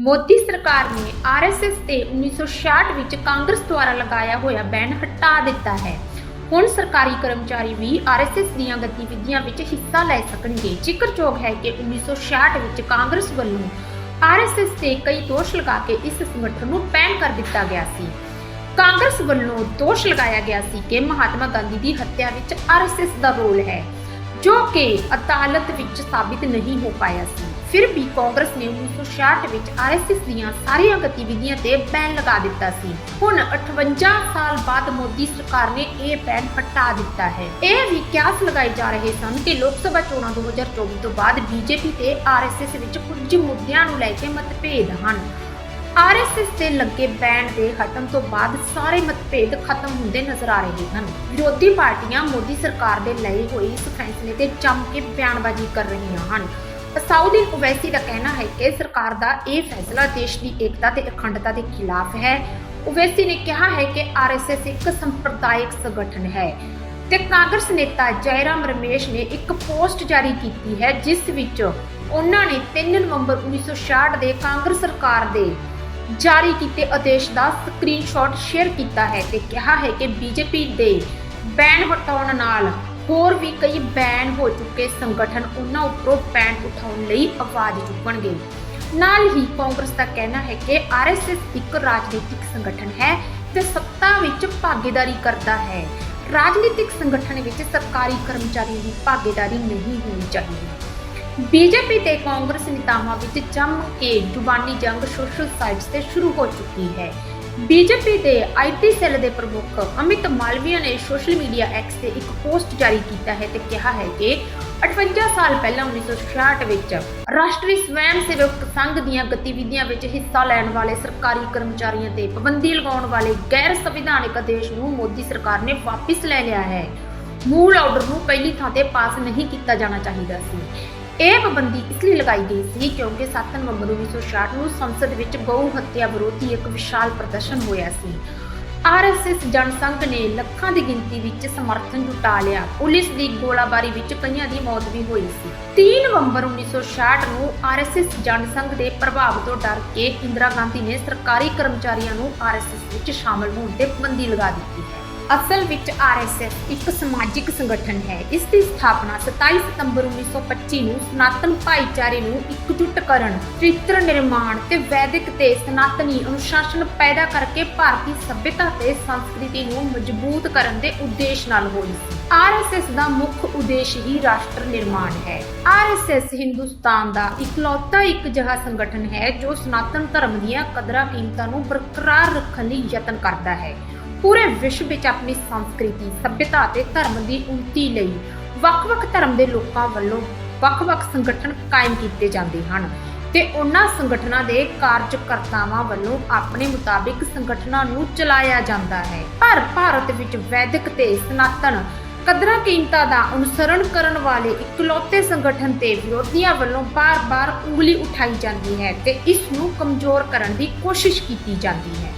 ਮੋਦੀ ਸਰਕਾਰ ਨੇ ਆਰਐਸਐਸ ਤੇ 1966 ਵਿੱਚ ਕਾਂਗਰਸ ਦੁਆਰਾ ਲਗਾਇਆ ਹੋਇਆ ਬੈਨ ਹਟਾ ਦਿੱਤਾ ਹੈ। ਹੁਣ ਸਰਕਾਰੀ ਕਰਮਚਾਰੀ ਵੀ ਆਰਐਸਐਸ ਦੀਆਂ ਗਤੀਵਿਧੀਆਂ ਵਿੱਚ ਹਿੱਸਾ ਲੈ ਸਕਣਗੇ। ਜ਼ਿਕਰਯੋਗ ਹੈ ਕਿ 1966 ਵਿੱਚ ਕਾਂਗਰਸ ਵੱਲੋਂ ਆਰਐਸਐਸ ਤੇ ਕਈ ਦੋਸ਼ ਲਗਾ ਕੇ ਇਸ ਸੰਗਠਨ ਨੂੰ ਬੈਨ ਕਰ ਦਿੱਤਾ ਗਿਆ ਸੀ। ਕਾਂਗਰਸ ਵੱਲੋਂ ਦੋਸ਼ ਲਗਾਇਆ ਗਿਆ ਸੀ ਕਿ ਮਹਾਤਮਾ ਗਾਂਧੀ ਦੀ ਹੱਤਿਆ ਵਿੱਚ ਆਰਐਸਐਸ ਦਾ ਰੋਲ ਹੈ, ਜੋ ਕਿ ਅਦਾਲਤ ਵਿੱਚ ਸਾਬਿਤ ਨਹੀਂ ਹੋ ਪਾਇਆ ਸੀ। ਫਿਰ ਵੀ ਕਾਂਗਰਸ ਨੇ 1966 ਵਿੱਚ ਆਰਐਸਐਸ ਦੀਆਂ ਸਾਰੀਆਂ ਗਤੀਵਿਧੀਆਂ ਤੇ ਬੈਨ ਲਗਾ ਦਿੱਤਾ ਸੀ। ਹੁਣ 58 ਸਾਲ ਬਾਅਦ ਮੋਦੀ ਸਰਕਾਰ ਨੇ ਇਹ ਬੈਨ ਹਟਾ ਦਿੱਤਾ ਹੈ। ਇਹ ਵੀ ਕਿਆਸ ਲਗਾਏ ਜਾ ਰਹੇ ਸਨ ਕਿ ਲੋਕ ਸਭਾ ਚੋਣਾਂ 2024 ਤੋਂ ਬਾਅਦ ਬੀਜੇਪੀ ਤੇ ਆਰਐਸਐਸ ਵਿੱਚ ਕੁਝ ਮੁੱਦਿਆਂ ਨੂੰ ਲੈ ਕੇ ਮਤਭੇਦ ਹਨ। ਆਰਐਸਐਸ ਤੇ ਲੱਗੇ ਬੈਨ ਦੇ ਹਟਣ ਤੋਂ ਬਾਅਦ ਸਾਰੇ ਮਤਭੇਦ ਖਤਮ ਹੁੰਦੇ ਨਜ਼ਰ ਆ ਰਹੇ ਹਨ। ਵਿਰੋਧੀ ਪਾਰਟੀਆਂ ਮੋਦੀ ਸਰਕਾਰ ਦੇ ਲਏ ਹੋਏ ਇਸ ਫੈਸਲੇ ਤੇ ਜੰਮ ਕੇ ਬਿਆਨਬਾਜ਼ੀ ਕਰ ਰਹੀਆਂ ਹਨ। ਅਸਾਉਦੀਨ ਓਵੈਸੀ ਦਾ ਕਹਿਣਾ ਹੈ ਕਿ ਸਰਕਾਰ ਦਾ ਇਹ ਫੈਸਲਾ ਦੇਸ਼ ਦੀ ਏਕਤਾ ਤੇ ਅਖੰਡਤਾ ਦੇ ਖਿਲਾਫ ਹੈ। ਓਵੈਸੀ ਨੇ ਕਿਹਾ ਹੈ ਕਿ ਆਰਐਸਐਸ ਇੱਕ ਸੰਪਰਦਾਇਕ ਸੰਗਠਨ ਹੈ ਤੇ ਕਾਂਗਰਸ ਨੇਤਾ ਜੈਰਾਮ ਰਮੇਸ਼ ਨੇ ਇੱਕ ਪੋਸਟ ਜਾਰੀ ਕੀਤੀ ਹੈ, ਜਿਸ ਵਿੱਚ ਉਹਨਾਂ ਨੇ 3 ਨਵੰਬਰ 1966 ਦੇ ਕਾਂਗਰਸ ਸਰਕਾਰ ਦੇ ਜਾਰੀ ਕੀਤੇ ਆਦੇਸ਼ ਦਾ ਸਕਰੀਨਸ਼ਾਟ ਸ਼ੇਅਰ ਕੀਤਾ ਹੈ ਤੇ ਕਿਹਾ ਹੈ ਕਿ ਬੀਜੇਪੀ ਦੇ ਬੈਨ ਹਟਾਉਣ ਨਾਲ ਹੋਰ ਵੀ ਕਈ ਬੈਨ ਹੋ ਚੁੱਕੇ ਸੰਗਠਨ ਉਹਨਾਂ ਉੱਪਰੋਂ ਬੈਨ ਉਠਾਉਣ ਲਈ ਆਵਾਜ਼ ਚੁੱਕਣਗੇ। ਨਾਲ ਹੀ ਕਾਂਗਰਸ ਦਾ ਕਹਿਣਾ ਹੈ ਕਿ ਆਰਐਸਐਸ ਇੱਕ ਰਾਜਨੀਤਿਕ ਸੰਗਠਨ ਹੈ ਤੇ ਸੱਤਾ ਵਿੱਚ ਭਾਗੀਦਾਰੀ ਕਰਦਾ ਹੈ। ਰਾਜਨੀਤਿਕ ਸੰਗਠਨ ਵਿੱਚ ਸਰਕਾਰੀ ਕਰਮਚਾਰੀਆਂ ਦੀ ਭਾਗੀਦਾਰੀ ਨਹੀਂ ਹੋਣੀ ਚਾਹੀਦੀ। ਬੀਜੇਪੀ ਤੇ ਕਾਂਗਰਸ ਨੇਤਾਵਾਂ ਵਿੱਚ ਜੰਮ ਕੇ ਜ਼ੁਬਾਨੀ ਜੰਗ ਸੋਸ਼ਲ ਸਾਈਟਸ ਤੇ ਸ਼ੁਰੂ ਹੋ ਚੁੱਕੀ ਹੈ। ਬੀਜੇਪੀ ਦੇ ਆਈਟੀ ਸੈੱਲ ਦੇ ਪ੍ਰਮੁੱਖ ਅਮਿਤ ਮਾਲਵੀਆ ਨੇ ਸੋਸ਼ਲ ਮੀਡੀਆ ਐਕਸ ਤੇ ਇੱਕ ਪੋਸਟ ਜਾਰੀ ਕੀਤਾ ਹੈ ਤੇ ਕਿਹਾ ਹੈ ਕਿ 58 ਸਾਲ ਪਹਿਲਾਂ 1966 ਵਿੱਚ ਰਾਸ਼ਟਰੀ ਸਵੈਮ ਸੇਵਕ ਸੰਘ ਦੀਆਂ ਗਤੀਵਿਧੀਆਂ ਵਿੱਚ ਹਿੱਸਾ ਲੈਣ ਵਾਲੇ ਸਰਕਾਰੀ ਕਰਮਚਾਰੀਆਂ ਤੇ ਪਾਬੰਦੀ ਲਗਾਉਣ ਵਾਲੇ ਗੈਰ ਸੰਵਿਧਾਨਕ ਆਦੇਸ਼ ਨੂੰ ਮੋਦੀ ਸਰਕਾਰ ਨੇ ਵਾਪਸ ਲੈ ਲਿਆ ਹੈ। ਮੂਲ ਆਰਡਰ ਨੂੰ ਪਹਿਲੀ ਥਾਂ ਤੇ ਪਾਸ ਨਹੀਂ ਕੀਤਾ ਜਾਣਾ ਚਾਹੀਦਾ ਸੀ। ਇਹ ਪਾਬੰਦੀ ਇਸ ਲਈ ਲਗਾਈ ਗਈ ਸੀ ਕਿਉਂਕਿ 7 ਨਵੰਬਰ 1966 ਨੂੰ ਸੰਸਦ ਵਿੱਚ ਗਊ ਹੱਤਿਆ ਵਿਰੋਧੀ ਇੱਕ ਵਿਸ਼ਾਲ ਪ੍ਰਦਰਸ਼ਨ ਹੋਇਆ ਸੀ। ਆਰਐਸਐਸ ਜਨਸੰਘ ਨੇ ਲੱਖਾਂ ਦੀ ਗਿਣਤੀ ਵਿੱਚ ਸਮਰਥਨ ਜੁਟਾ ਲਿਆ। ਪੁਲਿਸ ਦੀ ਗੋਲਾਬਾਰੀ ਵਿੱਚ ਕਈਆਂ ਦੀ ਮੌਤ ਵੀ ਹੋਈ ਸੀ। 3 ਨਵੰਬਰ 1966 ਨੂੰ ਆਰਐਸਐਸ ਜਨਸੰਘ ਦੇ ਪ੍ਰਭਾਵ ਤੋਂ ਡਰ ਕੇ ਇੰਦਰਾ ਗਾਂਧੀ ਨੇ ਸਰਕਾਰੀ ਕਰਮਚਾਰੀਆਂ ਨੂੰ ਆਰਐਸਐਸ ਵਿੱਚ ਸ਼ਾਮਲ ਹੋਣ ਤੇ ਪਾਬੰਦੀ ਲਗਾ ਦਿੱਤੀ ਹੈ। ਅਸਲ ਵਿੱਚ ਆਰਐਸਐਸ ਇੱਕ ਸਮਾਜਿਕ ਸੰਗਠਨ ਹੈ। ਇਸ ਦੀ ਸਥਾਪਨਾ 27 ਸਤੰਬਰ 1925 ਨੂੰ ਸਨਾਤਨ ਭਾਈਚਾਰੇ ਨੂੰ ਇਕਜੁੱਟ ਕਰਨ, ਚਰਿੱਤਰ ਨਿਰਮਾਣ ਤੇ ਵੈਦਿਕ ਤੇ ਸਨਾਤਨੀ ਅਨੁਸ਼ਾਸਨ ਪੈਦਾ ਕਰਕੇ ਭਾਰਤੀ ਸਭਿਅਤਾ ਤੇ ਸੰਸਕ੍ਰਿਤੀ ਨੂੰ ਮਜ਼ਬੂਤ ਕਰਨ ਦੇ ਉਦੇਸ਼ ਨਾਲ ਹੋਈ ਸੀ। ਆਰਐਸਐਸ ਦਾ ਮੁੱਖ ਉਦੇਸ਼ ਹੀ ਰਾਸ਼ਟਰ ਨਿਰਮਾਣ ਹੈ। ਆਰਐਸਐਸ ਹਿੰਦੁਸਤਾਨ ਦਾ ਇਕਲੌਤਾ ਇੱਕ ਅਜਿਹਾ ਸੰਗਠਨ ਹੈ, ਜੋ ਸਨਾਤਨ ਧਰਮ ਦੀਆਂ ਕਦਰਾਂ ਕੀਮਤਾਂ ਨੂੰ ਬਰਕਰਾਰ ਰੱਖਣ ਲਈ ਯਤਨ ਕਰਦਾ ਹੈ। ਪੂਰੇ ਵਿਸ਼ਵ ਵਿੱਚ ਆਪਣੀ ਸੰਸਕ੍ਰਿਤੀ, ਸਭਿਅਤਾ ਅਤੇ ਧਰਮ ਦੀ ਉન્નਤੀ ਲਈ ਵੱਖ-ਵੱਖ ਧਰਮ ਦੇ ਲੋਕਾਂ ਵੱਲੋਂ ਵੱਖ-ਵੱਖ ਸੰਗਠਨ ਕਾਇਮ ਕੀਤੇ ਜਾਂਦੇ ਹਨ ਤੇ ਉਹਨਾਂ ਸੰਗਠਨਾਂ ਦੇ ਕਾਰਜਕਰਤਾਵਾਂ ਵੱਲੋਂ ਆਪਣੇ ਮੁਤਾਬਿਕ ਸੰਗਠਨਾਂ ਨੂੰ ਚਲਾਇਆ ਜਾਂਦਾ ਹੈ। ਪਰ ਭਾਰਤ ਵਿੱਚ ਵੈਦਿਕ ਤੇ ਸਨਾਤਨ ਕਦਰਾਂ ਕੀਮਤਾਂ ਦਾ ਅਨੁਸਰਣ ਕਰਨ ਵਾਲੇ ਇਕਲੌਤੇ ਸੰਗਠਨ ਤੇ ਵਿਰੋਧੀਆਂ ਵੱਲੋਂ ਬਾਰ-ਬਾਰ ਉਂਗਲੀ ਉਠਾਈ ਜਾਂਦੀ ਹੈ ਤੇ ਇਸ ਨੂੰ ਕਮਜ਼ੋਰ ਕਰਨ ਦੀ ਕੋਸ਼ਿਸ਼ ਕੀਤੀ ਜਾਂਦੀ ਹੈ।